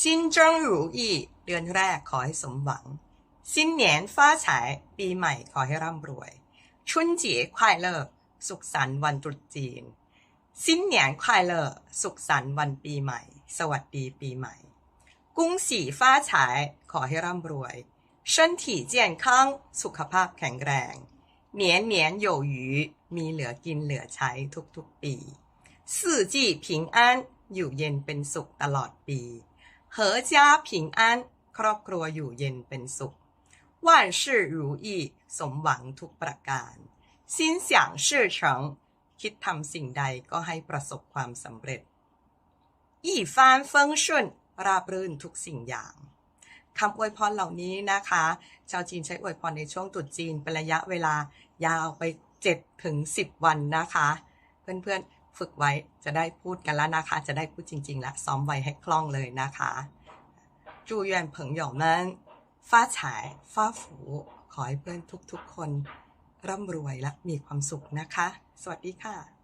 ซินเจงรูอีเดือนแรกขอให้สมหวัง ซินเหนียนฟ้าฉายปีใหม่ขอให้ร่ำรวย ชุนเจี๋ยควายเลิกสุขสันต์วันตรุษจีน ซินเหนียนควายเลิกสุขสันต์วันปีใหม่ สวัสดีปีใหม่ กุ้งสีฟ้าฉายขอให้ร่ำรวยเส้นถี่เจียนข้างสุขภาพแข็งแรงเหนียนเหนียนโยหยูมีเหลือกินเหลือใช้ทุกๆปี สื่อจีผิงอันอยู่เย็นเป็นสุขตลอดปี 阖家平安ครอบครัวอยู่เย็นเป็นสุข万事如意สมหวังทุกประการ心想事成คิดทำสิ่งใดก็ให้ประสบความสำเร็จ อีฟานเฟิงชุนราบรื่นทุกสิ่งอย่างคำอวยพรเหล่านี้นะคะ ชาวจีนใช้อวยพรในช่วงตรุษจีนเป็นระยะเวลายาวไป7ถึง10 วันนะคะ เพื่อนๆ ฝึกไว้จะได้พูดกันแล้วนะคะ จะได้พูดจริงๆแล้วซ้อมไว้ให้คล่องเลยนะคะจูเยนเผิงหยองมันฟาฉายฟาฝูขอให้เพื่อนทุกๆคน ร่ำรวยและมีความสุขนะคะ สวัสดีค่ะ